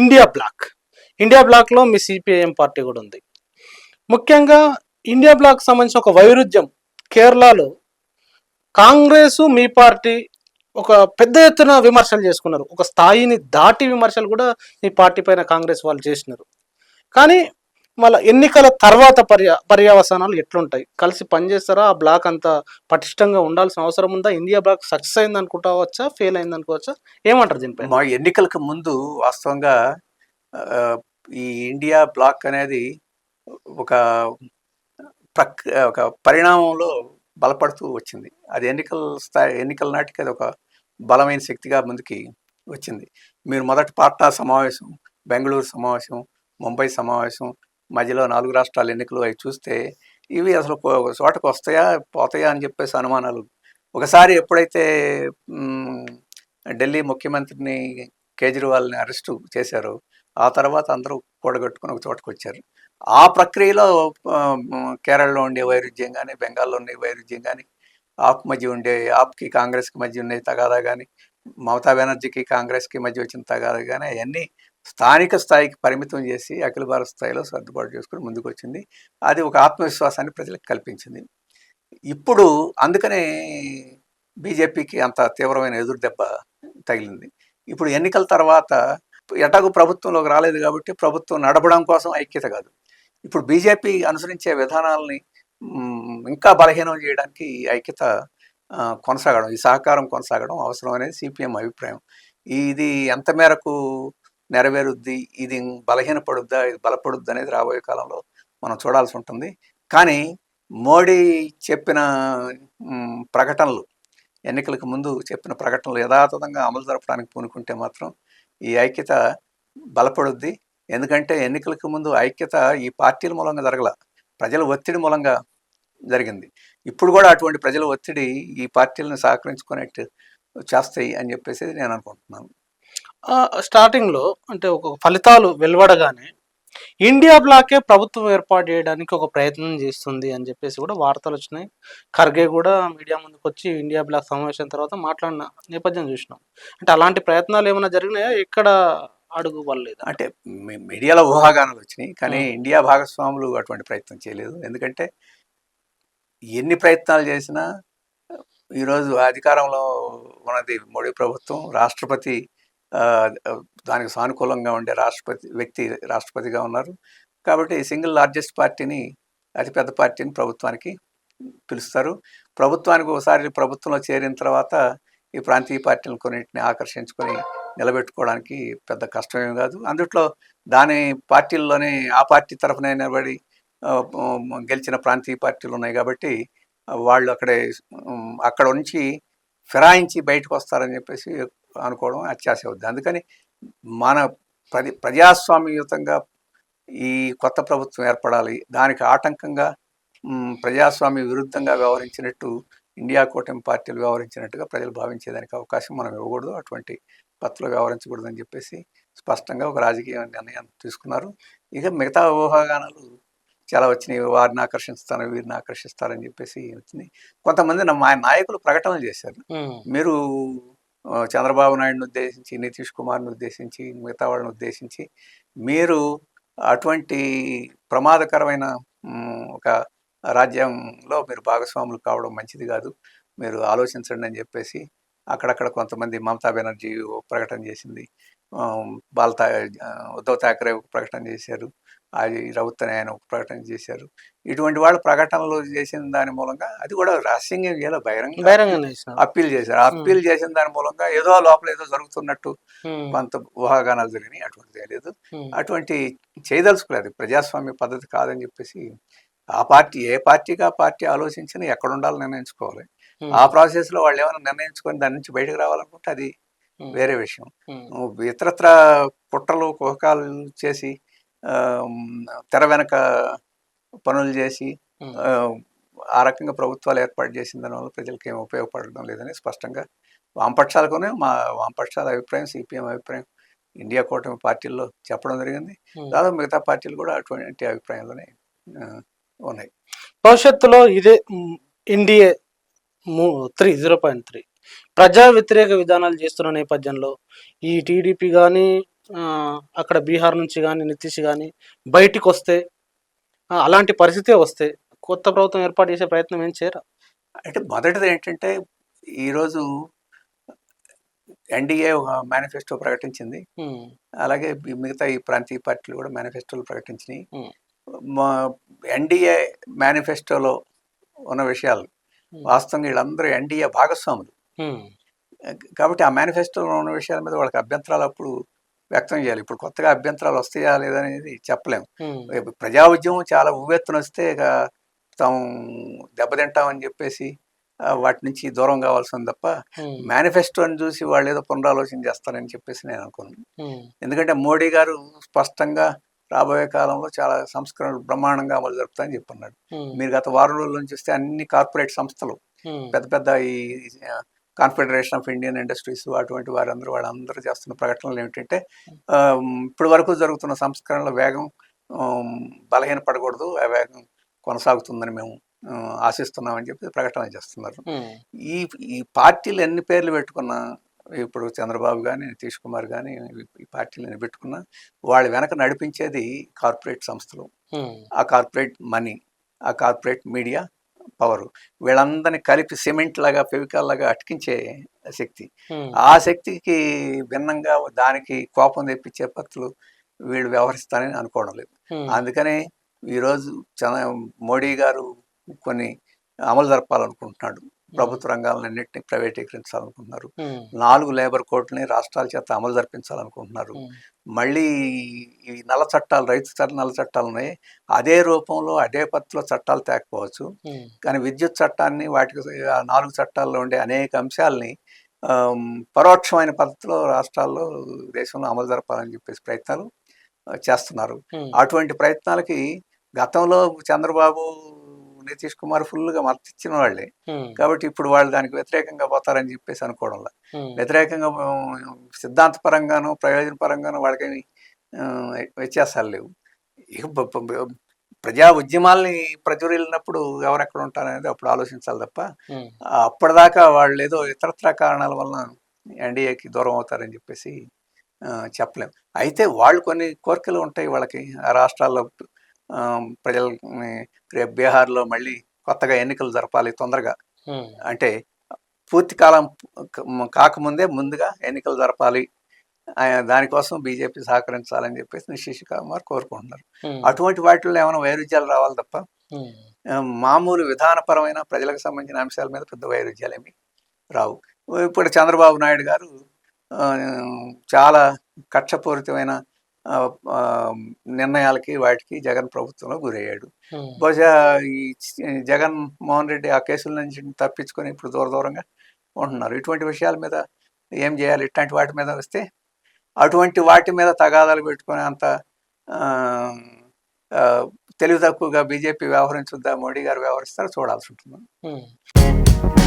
India black India బ్లాక్లో మీ CPIM party కూడా ఉంది. ముఖ్యంగా ఇండియా బ్లాక్ సంబంధించిన ఒక వైరుధ్యం కేరళలో కాంగ్రెస్ మీ పార్టీ ఒక పెద్ద ఎత్తున విమర్శలు చేసుకున్నారు. ఒక స్థాయిని దాటి విమర్శలు కూడా మీ పార్టీ పైన కాంగ్రెస్ వాళ్ళు చేసినారు. కానీ మళ్ళీ ఎన్నికల తర్వాత పర్యా పర్యవసానాలు ఎట్లుంటాయి? కలిసి పనిచేస్తారా? ఆ బ్లాక్ అంత పటిష్టంగా ఉండాల్సిన అవసరం ఉందా? ఇండియా బ్లాక్ సక్సెస్ అయింది అనుకుంటావచ్చా ఫెయిల్ అయింది అనుకోవచ్చా ఏమంటారు దీనిపై మా ఎన్నికలకు ముందు వాస్తవంగా ఈ ఇండియా బ్లాక్ అనేది ఒక ప్రక్ ఒక పరిణామంలో బలపడుతూ వచ్చింది. అది ఎన్నికల స్థాయి ఎన్నికల నాటికి అది ఒక బలమైన శక్తిగా ముందుకి వచ్చింది. మీరు మొదటి పాట్నా సమావేశం బెంగళూరు సమావేశం ముంబై సమావేశం మధ్యలో నాలుగు రాష్ట్రాల ఎన్నికలు అవి చూస్తే ఇవి అసలు ఒక చోటకు వస్తాయా పోతాయా అని చెప్పేసి అనుమానాలు. ఒకసారి ఎప్పుడైతే ఢిల్లీ ముఖ్యమంత్రిని కేజ్రీవాల్ని అరెస్టు చేశారో ఆ తర్వాత అందరూ కూడగట్టుకుని ఒక చోటకు వచ్చారు. ఆ ప్రక్రియలో కేరళలో ఉండే వైరుధ్యం కానీ బెంగాల్లో ఉండే వైరుధ్యం కానీ ఆప్ మధ్య ఉండే ఆప్కి కాంగ్రెస్కి మధ్య ఉండే తగాదా కానీ మమతా బెనర్జీకి కాంగ్రెస్కి మధ్య వచ్చిన తగాదు కానీ అవన్నీ స్థానిక స్థాయికి పరిమితం చేసి అఖిల భారత స్థాయిలో సర్దుబాటు చేసుకుని ముందుకు వచ్చింది అది ఒక ఆత్మవిశ్వాసాన్ని ప్రజలకు కల్పించింది. ఇప్పుడు అందుకనే బీజేపీకి అంత తీవ్రమైన ఎదురు దెబ్బ తగిలింది. ఇప్పుడు ఎన్నికల తర్వాత ఎటాకు ప్రభుత్వంలోకి రాలేదు కాబట్టి ప్రభుత్వం నడపడం కోసం ఐక్యత కాదు. ఇప్పుడు బీజేపీ అనుసరించే విధానాలని ఇంకా బలహీనం చేయడానికి ఈ ఐక్యత కొనసాగడం ఈ సహకారం కొనసాగడం అవసరం అనేది సిపిఎం అభిప్రాయం. ఇది ఎంత మేరకు నెరవేరుద్ది ఇది బలహీనపడుద్దా ఇది బలపడుద్ది అనేది రాబోయే కాలంలో మనం చూడాల్సి ఉంటుంది. కానీ మోడీ చెప్పిన ప్రకటనలు ఎన్నికలకు ముందు చెప్పిన ప్రకటనలు యథాతథంగా అమలు జరపడానికి పూనుకుంటే మాత్రం ఈ ఐక్యత బలపడుద్ది. ఎందుకంటే ఎన్నికలకు ముందు ఐక్యత ఈ పార్టీల మూలంగా జరగల ప్రజల ఒత్తిడి మూలంగా జరిగింది. ఇప్పుడు కూడా అటువంటి ప్రజల ఒత్తిడి ఈ పార్టీలను సహకరించుకునేట్టు చేస్తాయి అని చెప్పేసి నేను అనుకుంటున్నాను. ఆ, స్టార్టింగ్లో అంటే ఒక ఫలితాలు వెలువడగానే ఇండియా బ్లాకే ప్రభుత్వం ఏర్పాటు చేయడానికి ఒక ప్రయత్నం చేస్తుంది అని చెప్పేసి కూడా వార్తలు వచ్చినాయి. ఖర్గే కూడా మీడియా ముందుకు వచ్చి ఇండియా బ్లాక్ సమావేశం తర్వాత మాట్లాడిన నేపథ్యం చూసినాం. అంటే అలాంటి ప్రయత్నాలు ఏమైనా జరిగినాయా? ఎక్కడ అడుగు పడలేదు? అంటే మీడియాలో ఊహాగానాలు వచ్చినాయి. కానీ. ఇండియా భాగస్వాములు అటువంటి ప్రయత్నం చేయలేదు. ఎందుకంటే ఎన్ని ప్రయత్నాలు చేసినా ఈరోజు అధికారంలో ఉన్నది మోడీ ప్రభుత్వం రాష్ట్రపతి దానికి సానుకూలంగా ఉండే రాష్ట్రపతి వ్యక్తి రాష్ట్రపతిగా ఉన్నారు. కాబట్టి సింగిల్ లార్జెస్ట్ పార్టీని అతిపెద్ద పార్టీని ప్రభుత్వానికి పిలుస్తారు. ప్రభుత్వానికి ఒకసారి ప్రభుత్వంలో చేరిన తర్వాత ఈ ప్రాంతీయ పార్టీలను కొన్నింటిని ఆకర్షించుకొని నిలబెట్టుకోవడానికి పెద్ద కష్టమేం కాదు. అందుట్లో దాని పార్టీల్లోనే ఆ పార్టీ తరఫున నిలబడి గెలిచిన ప్రాంతీయ పార్టీలు ఉన్నాయి కాబట్టి వాళ్ళు అక్కడే అక్కడ నుంచి ఫిరాయించి బయటకు వస్తారని చెప్పేసి అనుకోవడం అత్యాశ అవుద్ది. అందుకని మన ప్రతి ప్రజాస్వామ్యయుతంగా ఈ కొత్త ప్రభుత్వం ఏర్పడాలి. దానికి ఆటంకంగా ప్రజాస్వామ్య విరుద్ధంగా వ్యవహరించినట్టు ఇండియా కూటమి పార్టీలు వ్యవహరించినట్టుగా ప్రజలు భావించేదానికి అవకాశం మనం ఇవ్వకూడదు. అటువంటి పత్రులు వ్యవహరించకూడదని చెప్పేసి స్పష్టంగా ఒక రాజకీయ నిర్ణయం తీసుకున్నారు. ఇక మిగతా ఊహాగానాలు చాలా వచ్చినాయి. వారిని ఆకర్షిస్తాను వీరిని ఆకర్షిస్తారని చెప్పేసి వచ్చింది కొంతమంది మా నాయకులు ప్రకటనలు చేశారు. మీరు చంద్రబాబు నాయుడుని ఉద్దేశించి నితీష్ కుమార్ని ఉద్దేశించి మిగతా వాళ్ళని ఉద్దేశించి మీరు అటువంటి ప్రమాదకరమైన ఒక రాజ్యంలో మీరు భాగస్వాములు కావడం మంచిది కాదు. మీరు ఆలోచించండి అని చెప్పేసి అక్కడక్కడ కొంతమంది మమతా బెనర్జీ ప్రకటన చేసింది. బాల్ ఉద్ధవ్ ఠాకరే ఒక ప్రకటన చేశారు. అది రౌత్ ఆయన ఒక ప్రకటన చేశారు. ఇటువంటి వాళ్ళు ప్రకటనలు చేసిన దాని మూలంగా అది కూడా రహస్యంగా ఇలా బహిరంగ బహిరంగంగా చేసినారు. అప్పీల్ చేశారు. అప్పీల్ చేసిన దాని మూలంగా ఏదో లోపల ఏదో జరుగుతున్నట్టు కొంత ఊహాగానాలు జరిగినాయి. అటువంటిది లేదు. అటువంటి చేయదలుచుకోలేదు. ప్రజాస్వామ్య పద్ధతి కాదని చెప్పేసి ఆ పార్టీ ఏ పార్టీకి ఆ పార్టీ ఆలోచించిన ఎక్కడ ఉండాలో నిర్ణయించుకోవాలి. ఆ ప్రాసెస్లో వాళ్ళు ఏమైనా నిర్ణయించుకొని దాని నుంచి బయటకు రావాలనుకుంటే అది వేరే విషయం. ఇతరత్ర కుట్రలు కుహకాలు చేసి తెర వెనక పనులు చేసి. ఆ, రకంగా ప్రభుత్వాలు ఏర్పాటు చేసిన దానివల్ల ప్రజలకు ఏం ఉపయోగపడడం లేదని స్పష్టంగా వామపక్షాలకునే మా వామపక్షాల అభిప్రాయం సిపిఎం అభిప్రాయం ఇండియా కూటమి పార్టీల్లో చెప్పడం జరిగింది. దాదాపు మిగతా పార్టీలు కూడా అటువంటి అభిప్రాయంలోనే ఉన్నాయి భవిష్యత్తులో ఇదే NDA three zero point three ప్రజా వ్యతిరేక విధానాలు చేస్తున్న నేపథ్యంలో ఈ టీడీపీ కానీ అక్కడ బీహార్ నుంచి కానీ నితీష్ కానీ బయటికి వస్తే అలాంటి పరిస్థితే వస్తే కొత్త ప్రభుత్వం ఏర్పాటు చేసే ప్రయత్నం ఏం చేయరా? అంటే మొదటిది ఏంటంటే ఈరోజు ఎన్డీఏ ఒక మేనిఫెస్టో ప్రకటించింది. అలాగే మిగతా ఈ ప్రాంతీయ పార్టీలు కూడా మేనిఫెస్టోలు ప్రకటించినాయి. ఎన్డీఏ మేనిఫెస్టోలో ఉన్న విషయాలు వాస్తవంగా వీళ్ళందరూ ఎన్డీఏ భాగస్వాములు. కాబట్టి ఆ మేనిఫెస్టోలో ఉన్న విషయాల మీద వాళ్ళకి అభ్యంతరాలు అప్పుడు వ్యక్తం చేయాలి. ఇప్పుడు కొత్తగా అభ్యంతరాలు వస్తాయా లేదనేది చెప్పలేము ప్రజా ఉద్యమం చాలా ఉవ్వెత్తున వస్తే ఇక తాము దెబ్బతింటామని చెప్పేసి వాటి నుంచి దూరం కావాల్సి ఉంది తప్ప మేనిఫెస్టోని చూసి వాళ్ళు ఏదో పునరాలోచన చేస్తారని చెప్పేసి నేను అనుకున్నాను ఎందుకంటే మోడీ గారు స్పష్టంగా రాబోయే కాలంలో చాలా సంస్కరణలు బ్రహ్మాండంగా అమలు జరుపుతాయని చెప్పన్నాడు. మీరు గత వారం రోజుల నుంచి చూస్తే అన్ని కార్పొరేట్ సంస్థలు పెద్ద పెద్ద ఈ కాన్ఫెడరేషన్ ఆఫ్ ఇండియన్ ఇండస్ట్రీస్ అటువంటి వారందరూ వాళ్ళందరూ చేస్తున్న ప్రకటనలు ఏమిటంటే ఇప్పటి వరకు జరుగుతున్న సంస్కరణల వేగం ఆమ్, బలహీనపడకూడదు ఆ వేగం కొనసాగుతుందని మేము ఆశిస్తున్నామని చెప్పి ప్రకటన చేస్తున్నారు. ఈ ఈ పార్టీలు ఎన్ని పేర్లు పెట్టుకున్నా ఇప్పుడు చంద్రబాబు కానీ నితీష్ కుమార్ కానీ ఈ పార్టీలు ఎన్ని పెట్టుకున్నా వాళ్ళ వెనక నడిపించేది కార్పొరేట్ సంస్థలు. ఆ కార్పొరేట్ మనీ ఆ కార్పొరేట్ మీడియా పవర్. వీళ్ళందరినీ కలిపి సిమెంట్ లాగా ఫెవికాల్ లాగా అతికించే శక్తి. ఆ శక్తికి భిన్నంగా దానికి కోపం తెప్పించే పత్రులు వీళ్ళు వ్యవహరిస్తారని అనుకోవడం లేదు. అందుకనే ఈరోజు చంద్ర మోడీ గారు కొన్ని అమలు జరపాలనుకుంటున్నాడు. ప్రభుత్వ రంగాలన్నింటినీ ప్రైవేటీకరించాలనుకుంటున్నారు. నాలుగు లేబర్ కోడ్లని రాష్ట్రాల చేత అమలు జరిపించాలనుకుంటున్నారు. మళ్ళీ ఈ నల్ల చట్టాలు రైతు చట్ట నల్ల చట్టాలు ఉన్నాయి. అదే రూపంలో అదే పత్తిలో చట్టాలు తేకపోవచ్చు. కానీ విద్యుత్ చట్టాన్ని వాటికి నాలుగు చట్టాల్లో ఉండే అనేక అంశాలని పరోక్షమైన పద్ధతిలో రాష్ట్రాల్లో దేశంలో అమలు జరపాలని చెప్పేసి ప్రయత్నాలు చేస్తున్నారు. అటువంటి ప్రయత్నాలకి గతంలో చంద్రబాబు నితీష్ కుమార్ ఫుల్గా మద్దతు ఇచ్చిన వాళ్ళే కాబట్టి ఇప్పుడు వాళ్ళు దానికి వ్యతిరేకంగా పోతారని చెప్పేసి అనుకోవడంలో. వ్యతిరేకంగా ఆ, సిద్ధాంతపరంగాను ప్రయోజనపరంగాను వాళ్ళకేమి ఆ, వ్యత్యాసాలు లేవు. ప్రజా ఉద్యమాల్ని ప్రచురిల్లినప్పుడు ఎవరెక్కడ ఉంటారనేది అప్పుడు ఆలోచించాలి తప్ప అప్పటిదాకా వాళ్ళు ఏదో ఇతరత్ర కారణాల వలన ఎన్డీఏకి దూరం అవుతారని చెప్పేసి ఆ, చెప్పలేం. అయితే వాళ్ళు కొన్ని కోరికలు ఉంటాయి వాళ్ళకి ఆ రాష్ట్రాల్లో ప్రజల్ని రేపు బీహార్లో మళ్ళీ కొత్తగా ఎన్నికలు జరపాలి తొందరగా. అంటే పూర్తి కాలం కాకముందే ముందుగా ఎన్నికలు జరపాలి. దానికోసం బీజేపీ సహకరించాలని చెప్పేసి నిశీష్ కుమార్ కోరుకుంటున్నారు. అటువంటి వాటిల్లో ఏమైనా వైరుధ్యాలు రావాలి తప్ప మామూలు విధానపరమైన ప్రజలకు సంబంధించిన అంశాల మీద పెద్ద వైరుధ్యాలు ఏమి రావు. ఇప్పుడు చంద్రబాబు నాయుడు గారు చాలా కక్షపూరితమైన నిర్ణయాలకి వాటికి జగన్ ప్రభుత్వంలో గురయ్యాడు. బహుశా ఈ జగన్ మోహన్ రెడ్డి ఆ కేసుల నుంచి తప్పించుకొని ఇప్పుడు దూర దూరంగా ఉంటున్నారు. ఇటువంటి విషయాల మీద ఏం చేయాలి? ఇట్లాంటి వాటి మీద వస్తే అటువంటి వాటి మీద తగాదాలు పెట్టుకునే అంత తెలివి తక్కువగా బీజేపీ వ్యవహరించుద్దా? మోడీ గారు వ్యవహరిస్తారో చూడాల్సి ఉంటుంది.